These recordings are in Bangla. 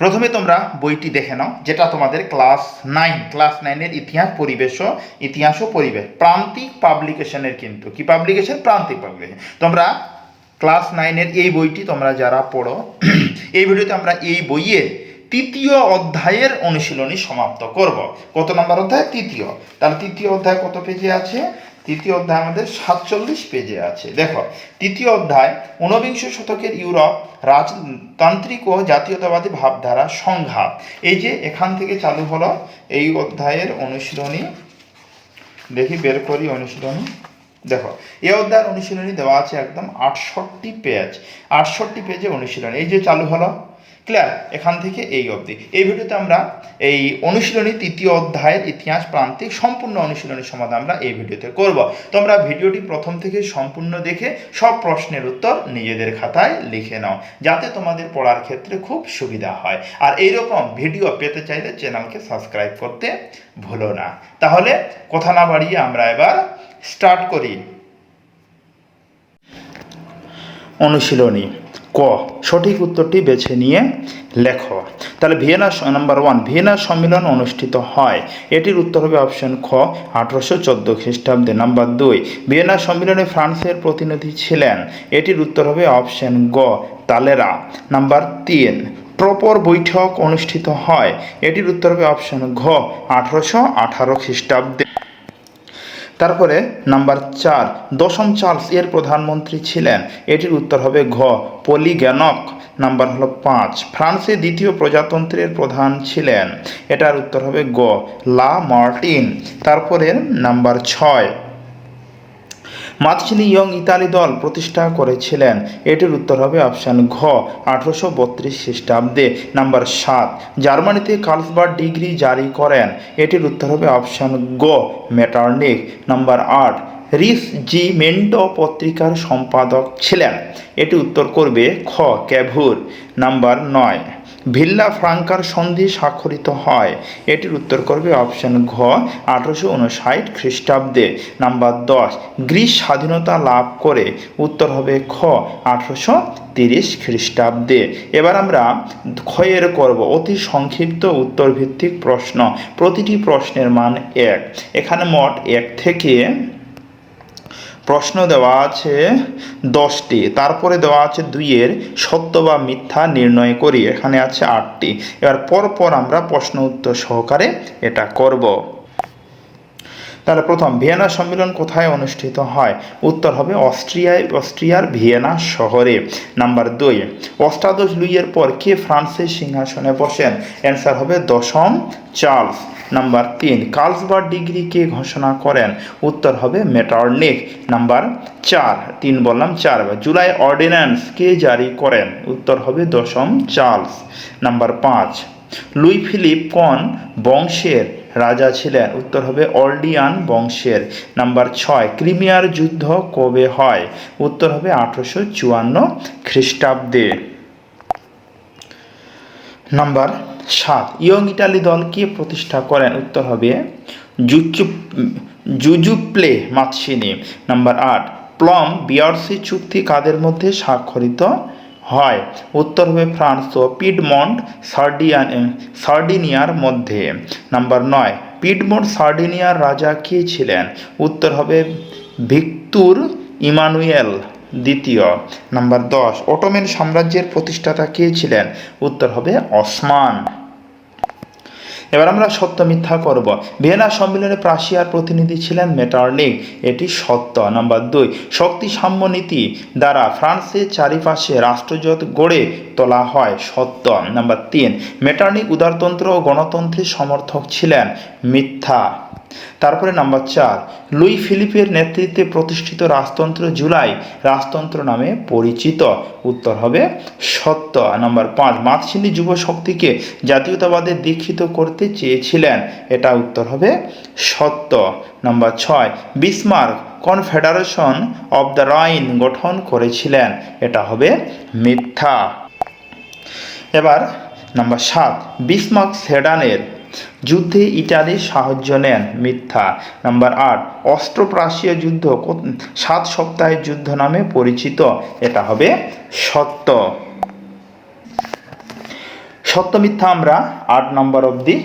প্রথমে তোমরা বইটি দেখে নাও, যেটা তোমাদের ক্লাস নাইন, ক্লাস নাইনের ইতিহাস পরিবেশ ইতিহাস ও পরিবেশ, প্রান্তিক পাবলিকেশনের কিন্তু। কি পাবলিকেশন প্রান্তিক পাবলিকেশন তোমরা ক্লাস নাইনের এই বইটি তোমরা যারা পড়ো, এই ভিডিওতে আমরা এই বইয়ের তৃতীয় অধ্যায়ের অনুশীলনী সমাপ্ত করব। কত নম্বর অধ্যায়? তৃতীয়। তাহলে তৃতীয় অধ্যায় কত পেজে আছে? তৃতীয় অধ্যায় আমাদের সাতচল্লিশ পেজে আছে। দেখো, তৃতীয় অধ্যায়, ঊনবিংশ শতকের ইউরোপ, রাজতান্ত্রিক ও জাতীয়তাবাদী ভাবধারা সংঘাত এই যে এখান থেকে চালু হলো, এই অধ্যায়ের অনুশীলনী, দেখি বের করি অনুশীলনী। দেখো এই অধ্যায়ের অনুশীলনী দেওয়া আছে একদম আটষট্টি পেজ আটষট্টি পেজে অনুশীলনী। এই যে চালু হলো ক্লিয়ার এখান থেকে এই অবধি। এই ভিডিওতে আমরা এই অনুশীলনী, তৃতীয় অধ্যায়ের ইতিহাস, প্রান্তিক সম্পূর্ণ অনুশীলনী সমাধান আমরা এই ভিডিওতে করব। তোমরা ভিডিওটি প্রথম থেকে সম্পূর্ণ দেখে সব প্রশ্নের উত্তর নিজেদের খাতায় লিখে নাও, যাতে তোমাদের পড়ার ক্ষেত্রে খুব সুবিধা হয়। আর এইরকম ভিডিও পেতে চাইলে চ্যানেলকে সাবস্ক্রাইব করতে ভুলো না। তাহলে কথা না বাড়িয়ে আমরা এবার স্টার্ট করি। অনুশীলনী ক। সঠিক উত্তরটি বেছে নিয়ে লেখো। তাহলে ভিয়েনা নাম্বার ওয়ান ভিয়েনা সম্মেলন অনুষ্ঠিত হয়। এটির উত্তর হবে অপশন খ, আঠারোশো চোদ্দ খ্রিস্টাব্দে। নাম্বার দুই, ভিয়েনা সম্মেলনে ফ্রান্সের প্রতিনিধি ছিলেন। এটির উত্তর হবে অপশন গ, তালেরা। নাম্বার তিন, প্রপর বৈঠক অনুষ্ঠিত হয়। এটির উত্তর হবে অপশন ঘ, আঠারোশো আঠারো খ্রিস্টাব্দে। তারপরে নাম্বার চার, দশম চার্লস এর প্রধানমন্ত্রী ছিলেন। এটির উত্তর হবে ঘ, পলিগ্যানক। নাম্বার হলো পাঁচ, ফ্রান্সে দ্বিতীয় প্রজাতন্ত্রের প্রধান ছিলেন। এটার উত্তর হবে গ, লা মার্টিন। তারপরে নাম্বার ছয় মাতচিনি ইয়ং ইতালি দল প্রতিষ্ঠা করেছিলেন। এটির উত্তর হবে অপশান ঘ, আঠারোশো বত্রিশ খ্রিস্টাব্দে। নাম্বার সাত, জার্মানিতে কালসবার ডিগ্রি জারি করেন। এটির উত্তর হবে অপশান গ ম্যাটার্নিক নাম্বার আট রিস জি মেন্টো পত্রিকার সম্পাদক ছিলেন। এটি উত্তর করবে খ, ক্যাভুর। নাম্বার নয়, ভিল্লা ফ্রাঙ্কার সন্ধি স্বাক্ষরিত হয়। এটির উত্তর করবে অপশন ঘ, আঠারোশো উনষাট খ্রিস্টাব্দে। নাম্বার দশ, গ্রিস স্বাধীনতা লাভ করে। উত্তর হবে খ, আঠারোশো তিরিশ খ্রিস্টাব্দে। এবার আমরা ক্ষয়ের করব। অতি সংক্ষিপ্ত উত্তর ভিত্তিক প্রশ্ন। প্রতিটি প্রশ্নের মান এক। এখানে মোট এক থেকে প্রশ্ন দেওয়া আছে দশটি, তারপরে দেওয়া আছে দুইয়ের সত্য বা মিথ্যা নির্ণয় করি, এখানে আছে আটটি। এবার পরপর আমরা প্রশ্ন উত্তর সহকারে এটা করব। তাহলে প্রথম, ভিয়েনা সম্মেলন কোথায় অনুষ্ঠিত হয়? উত্তর হবে অস্ট্রিয়ায়, অস্ট্রিয়ার ভিয়েনা শহরে। নাম্বার দুই, অষ্টাদশ লুইয়ের পর কে ফ্রান্সের সিংহাসনে বসেন? অ্যান্সার হবে দশম চার্লস। নাম্বার তিন, কার্লসবার্গ ডিগ্রি কে ঘোষণা করেন? উত্তর হবে মেটার্নিক। নাম্বার চার, তিন বললাম চার, জুলাই অর্ডিন্যান্স কে জারি করেন? উত্তর হবে দশম চার্লস। নাম্বার পাঁচ, লুই ফিলিপ কোন বংশের রাজা ছিলেন। উত্তর হবে অল্ডিয়ান বংশের। নাম্বার ছয়, ক্রিমিয়ার যুদ্ধ কবে হয়? উত্তর হবে আঠারোশো চুয়ান্ন খ্রিস্টাব্দে। নাম্বার সাত, ইয়ং ইটালি দল কে প্রতিষ্ঠা করেন? উত্তর হবে জুচু জুজুপ্লে মাতসিনি। নাম্বার আট, প্লম বিয়ার্সি চুক্তি কাদের মধ্যে স্বাক্ষরিত? হয়। উত্তর হবে ফ্রান্স। ও পিডমন্ট, সার্ডিয়ান সার্ডিনিয়ার মধ্যে। নাম্বার নয়, পিডমন্ট, সার্ডিনিয়ার রাজা কে ছিলেন? উত্তর হবে ভিক্তুর ইমানুয়েল দ্বিতীয়। নাম্বার দশ, অটোমেন সাম্রাজ্যের প্রতিষ্ঠাতা কে ছিলেন? উত্তর হবে অসমান এবার আমরা সত্য মিথ্যা করব। ভিয়েনা সম্মেলনে প্রাশিয়ার প্রতিনিধি ছিলেন মেটার্নিক এটি সত্য। নাম্বার দুই শক্তি সাম্য নীতি দ্বারা ফ্রান্সের চারিপাশে রাষ্ট্রজোট গড়ে তোলা হয় সত্য। নাম্বার তিন মেটার্নিক উদারতন্ত্র ও গণতন্ত্রের সমর্থক ছিলেন মিথ্যা। তারপরে নাম্বার চার, লুই ফিলিপের নেতৃত্বে প্রতিষ্ঠিত রাজতন্ত্র জুলাই রাজতন্ত্র নামে পরিচিত। উত্তর হবে সত্য। নাম্বার পাঁচ মাতসিনী যুব শক্তিকে জাতীয়তাবাদে দীক্ষিত করতে চেয়েছিলেন। এটা উত্তর হবে সত্য। নাম্বার ছয়, Bismarck confederation of the Rhine গঠন করেছিলেন। এটা হবে মিথ্যা। এবার নাম্বার সাত, বিসমার্ক সেডানের যুদ্ধে ইটালির সাহায্য নেন মিথ্যা। নাম্বার আট অস্ট্রোপ্রাশীয় যুদ্ধ সাত সপ্তাহের যুদ্ধ নামে পরিচিত। এটা হবে সত্য। সত্য মিথ্যা আমরা আট নম্বর অবধি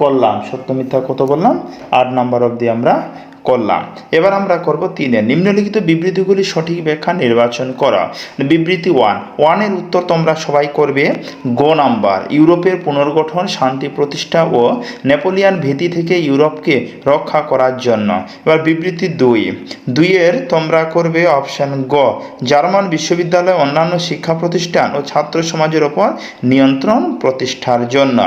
করলাম। সত্য মিথ্যা কত বললাম? আট নম্বর অবধি আমরা করলাম এবার আমরা করব তিনে নিম্নলিখিত বিবৃতিগুলি সঠিক ব্যাখ্যা নির্বাচন করা। বিবৃতি ওয়ান ওয়ানের উত্তর তোমরা সবাই করবে গো নাম্বার। ইউরোপের পুনর্গঠন, শান্তি প্রতিষ্ঠা ও নেপোলিয়ান ভীতি থেকে ইউরোপকে রক্ষা করার জন্য। এবার বিবৃতি দুই। দুইয়ের তোমরা করবে অপশান গ। জার্মান বিশ্ববিদ্যালয় অন্যান্য শিক্ষা প্রতিষ্ঠান ও ছাত্র সমাজের ওপর নিয়ন্ত্রণ প্রতিষ্ঠার জন্য।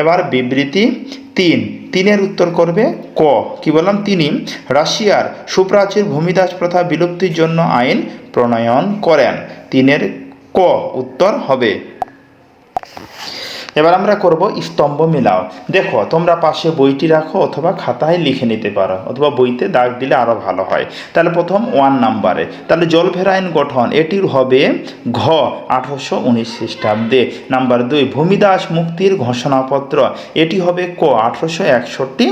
এবার বিবৃতি তিন। তিনের উত্তর করবে ক। কি বললাম? তিনি রাশিয়ার সুপ্রাচীর ভূমিদাস প্রথা বিলুপ্তির জন্য আইন প্রণয়ন করেন। তিনের ক উত্তর হবে। এবার আমরা করব স্তম্ভ মিলাও। দেখো, তোমরা পাশে বইটি রাখো অথবা খাতায় লিখে নিতে পারো, অথবা বইতে দাগ দিলে আরও ভালো হয়। তাহলে প্রথম ওয়ান নাম্বারে। তাহলে জলভেরাইন গঠন, এটির হবে ঘ, আঠারোশো উনিশ খ্রিস্টাব্দে। নাম্বার দুই, ভূমিদাস মুক্তির ঘোষণাপত্র, এটি হবে ক, আঠারোশো একষট্টি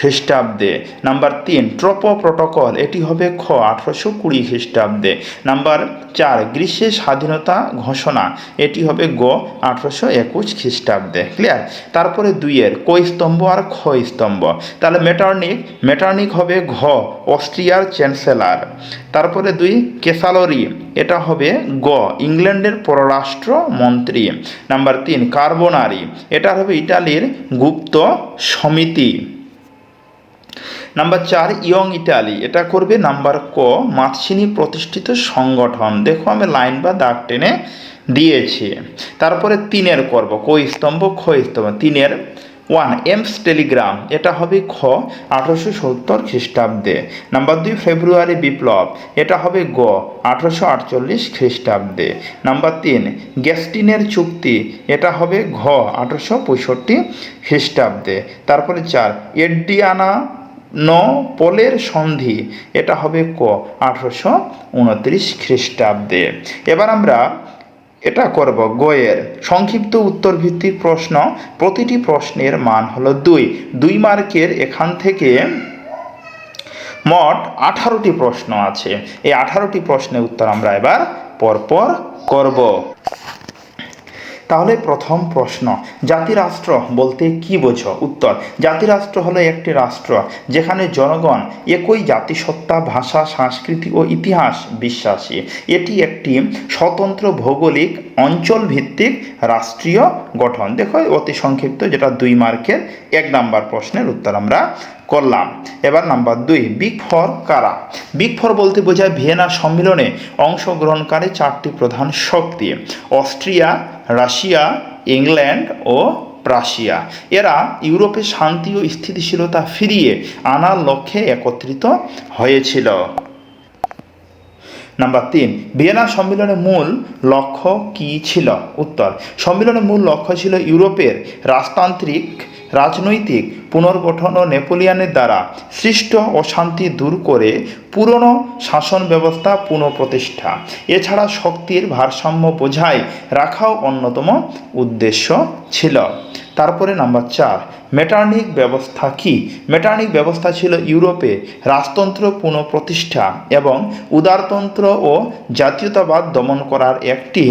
খ্রিস্টাব্দে। নাম্বার তিন, ট্রপো প্রোটোকল, এটি হবে খ, আঠারোশো কুড়ি খ্রিস্টাব্দে। নাম্বার চার গ্রীষ্মের স্বাধীনতা ঘোষণা, এটি হবে গ, আঠারোশো একুশ খ্রিস্টাব্দে। ক্লিয়ার? তারপরে দুইয়ের, ক স্তম্ভ আর খ স্তম্ভ। তাহলে মেটার্নিক মেটার্নিক হবে ঘ, অস্ট্রিয়ার চ্যান্সেলার। তারপরে দুই, কেসালরি, এটা হবে গ, ইংল্যান্ডের পররাষ্ট্র মন্ত্রী নাম্বার তিন, কার্বোনারি এটা হবে ইটালির গুপ্ত সমিতি। নাম্বার চার ইয়ং ইটালি এটা করবে নাম্বার ক মাতসিনী প্রতিষ্ঠিত সংগঠন। দেখো আমি লাইন বা দাগ টেনে দিয়েছি। তারপরে তিনের করব। ক স্তম্ভ, খ স্তম্ভ। তিনের ওয়ান এমস টেলিগ্রাম এটা হবে খ, আঠারোশো সত্তর খ্রিস্টাব্দে। নাম্বার দুই ফেব্রুয়ারি বিপ্লব। এটা হবে গ, আঠারোশো আটচল্লিশ খ্রিস্টাব্দে। নাম্বার তিন গ্যাস্টিনের চুক্তি। এটা হবে ঘ, আঠারোশো পঁয়ষট্টি খ্রিস্টাব্দে। তারপরে চার এডিয়ানা ন পোলের সন্ধি, এটা হবে ক, আঠারোশো উনত্রিশ খ্রিস্টাব্দে। এবার আমরা এটা করব গয়ের। সংক্ষিপ্ত উত্তর ভিত্তিক প্রশ্ন, প্রতিটি প্রশ্নের মান হলো দুই। দুই মার্কের এখান থেকে মোট আঠারোটি প্রশ্ন আছে। এই আঠারোটি প্রশ্নের উত্তর আমরা এবার পরপর করব। তাহলে প্রথম প্রশ্ন, জাতিরাষ্ট্র বলতে কি বোঝো? উত্তর, জাতিরাষ্ট্র হলো একটি রাষ্ট্র যেখানে জনগণ একই জাতিসত্তা, ভাষা, সংস্কৃতি ও ইতিহাস বিশ্বাসী। এটি একটি স্বতন্ত্র ভৌগোলিক অঞ্চল ভিত্তিক রাষ্ট্রীয় গঠন। দেখো, অতি সংক্ষিপ্ত যেটা দুই মার্কের এক নাম্বার প্রশ্নের উত্তর আমরা করলাম। এবার নাম্বার দুই বিগ ফর কারা? বিগ ফর বলতে বোঝায় ভিয়েনা সম্মেলনে অংশগ্রহণকারী চারটি প্রধান শক্তি, অস্ট্রিয়া, রাশিয়া, ইংল্যান্ড ও প্রাশিয়া। এরা ইউরোপে শান্তি ও স্থিতিশীলতা ফিরিয়ে আনার লক্ষ্যে একত্রিত হয়েছিল। নাম্বার তিন ভিয়েনা সম্মেলনের মূল লক্ষ্য কী ছিল? উত্তর, সম্মেলনের মূল লক্ষ্য ছিল ইউরোপের রাজতান্ত্রিক, রাজনৈতিক পুনর্গঠন ও নেপোলিয়ানের দ্বারা সৃষ্ট অশান্তি দূর করে পুরনো শাসন ব্যবস্থা পুনঃপ্রতিষ্ঠা। এছাড়া শক্তির ভারসাম্য বোঝাই রাখাও অন্যতম উদ্দেশ্য ছিল। তারপরে নাম্বার চার, মেটার্নিক ব্যবস্থা কি? মেটার্নিক ব্যবস্থা ছিল ইউরোপে রাজতন্ত্র পুনঃপ্রতিষ্ঠা এবং উদারতন্ত্র ও জাতীয়তাবাদ দমন করার একটি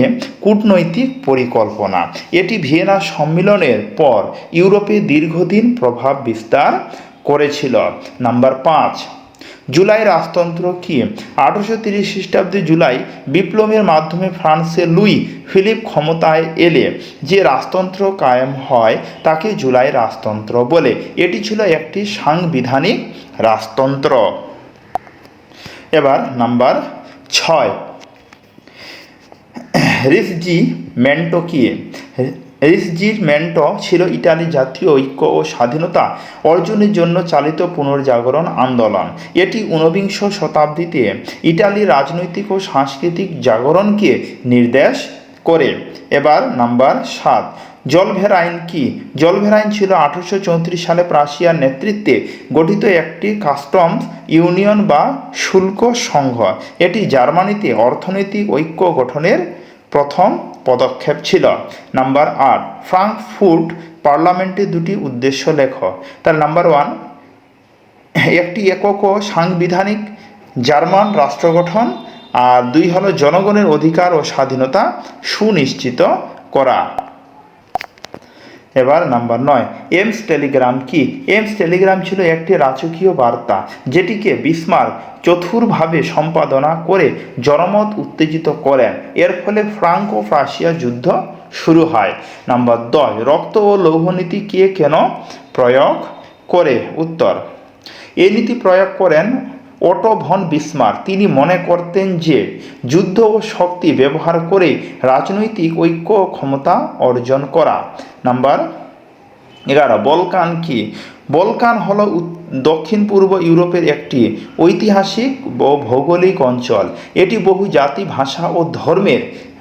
কূটনৈতিক পরিকল্পনা। এটি ভিয়েনা সম্মেলনের পর ইউরোপে দীর্ঘদিন প্রভাব বিস্তার করেছিল। নাম্বার পাঁচ জুলাই রাজতন্ত্র কি? আঠারোশো তিরিশ খ্রিস্টাব্দে জুলাই বিপ্লবের মাধ্যমে ফ্রান্সে লুই ফিলিপ ক্ষমতায় এলে যে রাজতন্ত্র কায়েম হয় তাকে জুলাই রাজতন্ত্র বলে। এটি ছিল একটি সাংবিধানিক রাজতন্ত্র। এবার নাম্বার ছয়। রিসজি মেন্টো কি? রিসজিমেন্টো ছিল ইটালি জাতীয় ঐক্য ও স্বাধীনতা অর্জনের জন্য চালিত পুনর্জাগরণ আন্দোলন। এটি ঊনবিংশ শতাব্দীতে ইটালির রাজনৈতিক ও সাংস্কৃতিক জাগরণকে নির্দেশ করে। এবার নাম্বার সাত, জলভেরাইন কি? জলভেরাইন ছিল আঠারোশো চৌত্রিশ সালে প্রাশিয়ার নেতৃত্বে গঠিত একটি কাস্টমস ইউনিয়ন বা শুল্ক সংঘ। এটি জার্মানিতে অর্থনৈতিক ঐক্য গঠনের প্রথম পদক্ষেপ ছিল। নাম্বার আট, ফ্রাঙ্কফুর্ট পার্লামেন্টে দুটি উদ্দেশ্য লেখ। তার নাম্বার ওয়ান, একটি একক ও সাংবিধানিক জার্মান রাষ্ট্র গঠন আর দুই হলো জনগণের অধিকার ও স্বাধীনতা সুনিশ্চিত করা। এবার নাম্বার নয়। এমস টেলিগ্রাম কি? এমস টেলিগ্রাম ছিল একটি রাজকীয় বার্তা, যেটিকে বিসমার্ক চতুরভাবে সম্পাদনা করে জনমত উত্তেজিত করেন। এর ফলে ফ্রাঙ্কো প্রাশিয়া যুদ্ধ শুরু হয়। নাম্বার দশ, রক্ত ও লৌহনীতি কে কেন প্রয়োগ করে? উত্তর এই নীতি প্রয়োগ করেন ওটো ভন বিসমার। তিনি মনে করতেন যে, যুদ্ধ ও শক্তি ব্যবহার করে রাজনৈতিক ঐক্য ক্ষমতা অর্জন করা। নাম্বার এগারো, বলকান কি? বলকান হলো দক্ষিণ পূর্ব ইউরোপের একটি ঐতিহাসিক ও ভৌগোলিক অঞ্চল। এটি বহু জাতি, ভাষা ও ধর্মের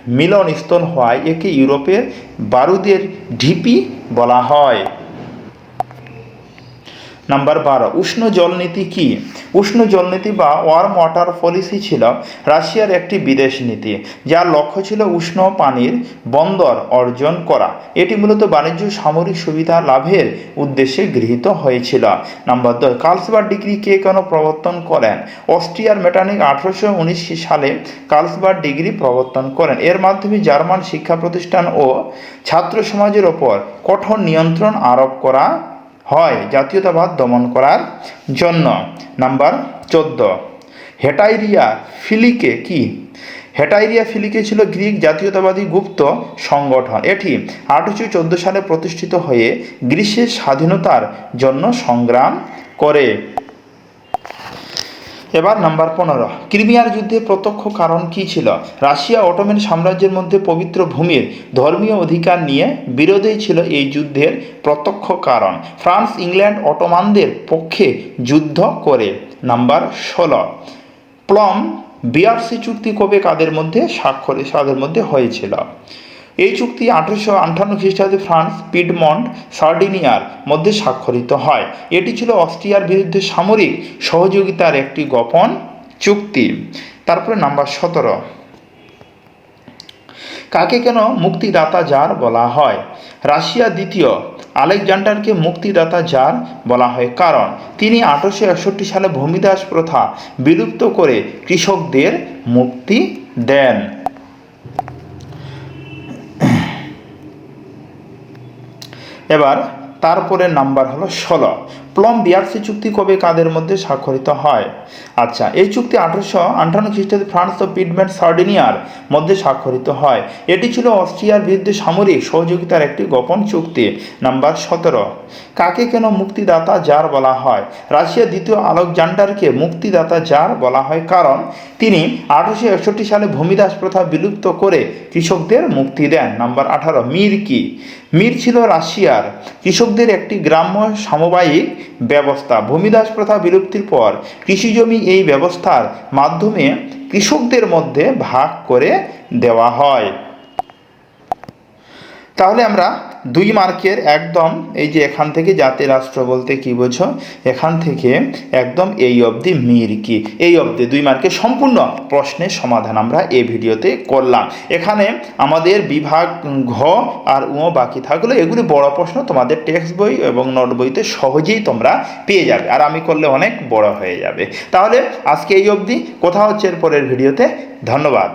মিলনস্থল হওয়ায় একে ইউরোপের বারুদের ঢিপি বলা হয়। নাম্বার বারো, উষ্ণ জলনীতি কি? উষ্ণ জলনীতি বা ওয়ার্ম ওয়াটার পলিসি ছিল রাশিয়ার একটি বিদেশ নীতি, যার লক্ষ্য ছিল উষ্ণ পানির বন্দর অর্জন করা। এটি মূলত বাণিজ্য সামরিক সুবিধা লাভের উদ্দেশ্যে গৃহীত হয়েছিল। নাম্বার দশ, কার্লসবার্গ ডিগ্রি কে কেন প্রবর্তন করেন? অস্ট্রিয়ার মেটানিক আঠারোশো উনিশ সালে কার্লসবার্গ ডিগ্রি প্রবর্তন করেন। এর মাধ্যমে জার্মান শিক্ষা প্রতিষ্ঠান ও ছাত্র সমাজের ওপর কঠোর নিয়ন্ত্রণ আরোপ করা হয়, জাতীয়তাবাদ দমন করার জন্য। নাম্বার চোদ্দ। হেটাইরিয়া ফিলিকে কি? হেটাইরিয়া ফিলিকে ছিল গ্রিক জাতীয়তাবাদী গুপ্ত সংগঠন। এটি আঠারোশো চোদ্দ সালে প্রতিষ্ঠিত হয়ে গ্রীসের স্বাধীনতার জন্য সংগ্রাম করে। এবার নাম্বার পনেরো। ক্রিমিয়ার যুদ্ধে প্রত্যক্ষ কারণ কি ছিল? রাশিয়া অটোমেন সাম্রাজ্যের মধ্যে পবিত্র ভূমির ধর্মীয় অধিকার নিয়ে বিরোধেই ছিল এই যুদ্ধের প্রত্যক্ষ কারণ। ফ্রান্স, ইংল্যান্ড, অটোমানদের পক্ষে যুদ্ধ করে। নাম্বার ষোলো। প্লম বিআরসি চুক্তি কবে কাদের মধ্যে, স্বাক্ষর তাদের মধ্যে হয়েছিল? এই চুক্তি আঠারোশো আটান্ন খ্রিস্টাব্দে ফ্রান্স পিডমন্ট সার্ডিনিয়ার মধ্যে স্বাক্ষরিত হয়। এটি ছিল অস্ট্রিয়ার বিরুদ্ধে সামরিক সহযোগিতার একটি গোপন চুক্তি। তারপরে নাম্বার সতেরো। কাকে কেন মুক্তিদাতা জার বলা হয়? রাশিয়া দ্বিতীয়, আলেকজান্ডারকে মুক্তিদাতা জার বলা হয়। কারণ, তিনি আঠারোশো একষট্টি সালে ভূমিদাস প্রথা বিলুপ্ত করে কৃষকদের মুক্তি দেন। এবার তারপরে নাম্বার হলো ষোলো। প্লম বিআরসি চুক্তি কবে কাদের মধ্যে স্বাক্ষরিত হয়? আচ্ছা এই চুক্তি আঠারোশো আটান্ন খ্রিস্টাব্দে ফ্রান্স ও পিডম্যান্ট সার্ডিনিয়ার মধ্যে স্বাক্ষরিত হয়। এটি ছিল অস্ট্রিয়ার বিরুদ্ধে সামরিক সহযোগিতার একটি গোপন চুক্তি, নাম্বার সতেরো। কাকে কেন মুক্তিদাতা জার বলা হয়? রাশিয়া দ্বিতীয় আলেকজান্ডারকে মুক্তিদাতা জার বলা হয় কারণ তিনি আঠারোশো একষট্টি সালে ভূমিদাস প্রথা বিলুপ্ত করে কৃষকদের মুক্তি দেন। নাম্বার আঠারো, মীর কি? মীর ছিল রাশিয়ার। কৃষকদের একটি গ্রাম্য সমবায়িক ব্যবস্থা। ভূমিদাস প্রথা বিলুপ্তির পর কৃষিজমি এই ব্যবস্থার মাধ্যমে কৃষকদের মধ্যে ভাগ করে দেওয়া হয়। তাহলে আমরা দুই মার্কের একদম এই যে এখান থেকে জাতি রাষ্ট্র বলতে কি বোঝো? এখান থেকে একদম এই অবধি মির কি এই অবধি দুই মার্কের সম্পূর্ণ প্রশ্নের সমাধান আমরা এই ভিডিওতে করলাম। এখানে আমাদের বিভাগ ঘ আর উ বাকি থাকল। এগুলি বড় প্রশ্ন, তোমাদের টেক্সট বই এবং নোট বইতে সহজেই তোমরা পেয়ে যাবে। আর আমি করলে অনেক বড় হয়ে যাবে। তাহলে আজকে এই অবধি। কোথা হচ্ছে এর পরের ভিডিওতে। ধন্যবাদ।